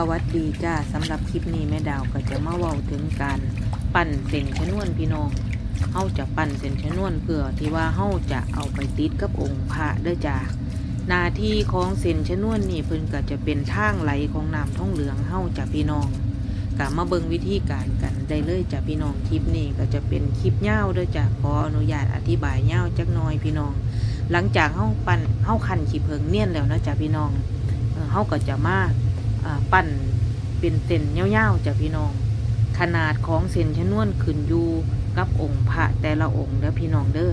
สวัสดีจ้าสำหรับคลิปนี้แม่ดาวก็จะมาเว้าถึงการปั่นเส้นชนวนพี่น้องเฮาจะปั่นเส้นชนวนเพื่อที่ว่าเฮาจะเอาไปติดกับองค์พระเด้อจ้าหน้าที่ของเส้นชนวนนี่เพิ่นก็จะเป็นทางไหลของน้ำท่องเหลืองเฮาจ้ะพี่น้องก็มาเบิ่งวิธีการกันได้เลยจ้ะพี่น้องคลิปนี้ก็จะเป็นคลิปยาเด้อจ้ะขออนุญาตอธิบายยาจักน่อยพี่น้อง หลังจากเฮาปั่นเฮาคันขี้เพิงเนียนแล้วนะจ้ะพี่น้องเฮาก็จะมา ปั้นเป็นเส้นยาวๆจากพี่น้อง ขนาดของเส้นชนวนขึ้นอยู่กับองค์พระแต่ละองค์เด้อพี่น้องเด้อ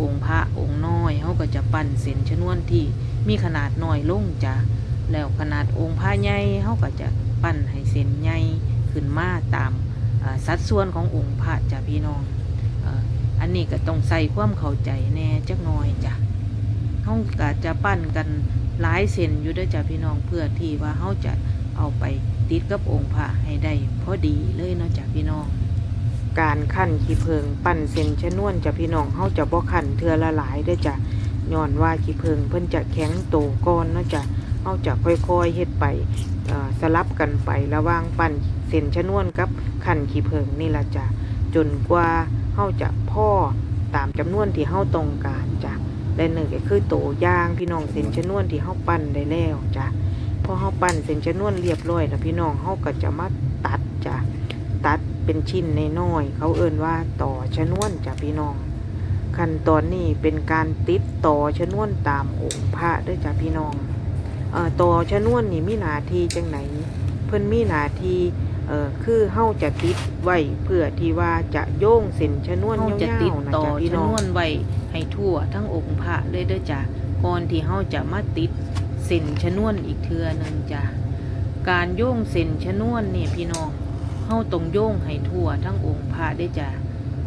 องค์พระองค์น้อยเขาก็จะปั้นเส้นชนวนที่มีขนาดน้อยลงจ้ะแล้วขนาดองค์พระใหญ่เขาก็จะปั้นให้เส้นใหญ่ขึ้นมาตามสัดส่วนขององค์พระจ้ะพี่น้องอ,อันนี้ก็ต้องใส่ความเข้าใจแน่จักน่อยจ้ะเขาก็จะปั้นกัน หลายเส้นอยู่ด้วยจ้ะพี่น้องเพื่อที่ว่าเขาจะเอาไปติดกับองค์พระให้ได้พอดีเลยเนาะจ้ะพี่น้อง การขั้นขี้เพิงปั้นเส้นชนวนจ้ะพี่น้องเขาจะบ่ขั้นเทือละหลายเด้อจ้ะย้อนว่าขี้เพิงเพิ่นจะแข็งโตก่อนเนาะจ้ะเขาจะค่อยๆเฮ็ดไปสลับกันไประว่างปั้นเส้นชนวนกับขั้นขี้เพิงนี่ละจ้ะจนกว่าเขาจะพ่อตามจำนวนที่เขาต้องการจ้ะ และหนึ่งก็คือโตย่างพี่น้องเส้นชนวนที่เฮาปั้นได้แล้วจ้ะพอเฮาปั้นเส้นชนวนเรียบร้อยแล้วพี่น้องเฮาก็จะมาตัดจ้ะตัดเป็นชิ้นในน้อยเขาเอ่นว่าต่อชนวนจ้ะพี่น้อง ขั้นตอนนี้เป็นการติดต่อชนวนตามองค์พระด้วยจ้ะพี่น้องเอ่อต่อชนวนนี่มีหน้าที่จังไหน เพิ่นมีหน้าที่ คือเฮาจะติดไว้เพื่อที่ว่าจะโยงเส้นชนวนเฮายาวๆจะติดนะต่อจ๊ะพี่ชน้องนวนไว้ให้ทั่วทั้งองค์พระเลยเด้อจ้ะก่อนที่เฮาจะมาติดเส้นชนวนอีกเทือหนึงจ้ะการโยงเส้นชนวนนี่พี่น้องเฮาต้องโยงให้ทั่วทั้งองค์พระได้อจ้ะ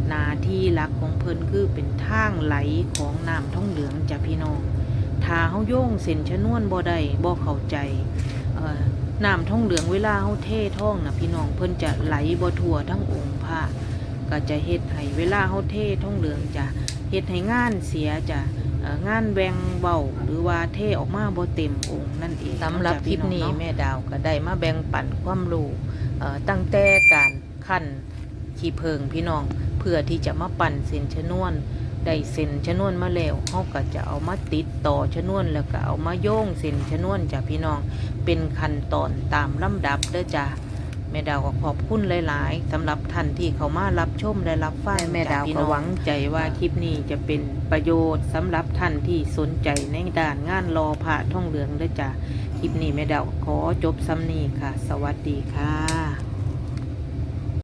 หนาที่หลักของเพิ่นคือเป็นทางไหลของน้ำท่องเหลืองจ้ะพี่น้องถ้าเฮาโยงเส้นชนวนบ่ได้บ่เข้าใจเอ่อ น้ำท่องเหลืองเวลาเฮาเทท่องนะพี่น้องเพิ่นจะไหลบ่ทั่วทั้งองค์พระก็จะเฮ็ดให้เวลาเฮาเทท่องเหลืองจะเฮ็ดให้งานเสียจะเอ่องานแวงเบาหรือว่าเทออกมาบ่เต็มองค์นั่นเองสำหรับคลิปนี้เาะแม่ดาวก็ได้มาแบ่งปันความรู้เอ่อตั้งแต่การขั้นขี้เพิงพี่น้องเพื่อที่จะมาปั่นเส้นชนวน ได้เส้นชนวนมาแล้วเฮาก็จะเอามาติดต่อชนวนแล้วก็เอามาโยงเส้นชนวนจ้ะพี่น้อง เป็นขั้นตอนตามลำดับเด้อจ้ะแม่ดาวก็ขอบคุณหลาย ๆสำหรับท่านที่เขามารับชมและรับฟังแม่ดาวจ้ะพี่ก็น้องหวังใจว่าคลิปนี้จะเป็นประโยชน์สำหรับท่านที่สนใจในด้านงานรอพระท่องเหลืองเด้อจ้ะคลิปนี้แม่ดาวขอจบซ้ำนี้ค่ะ สวัสดีค่ะ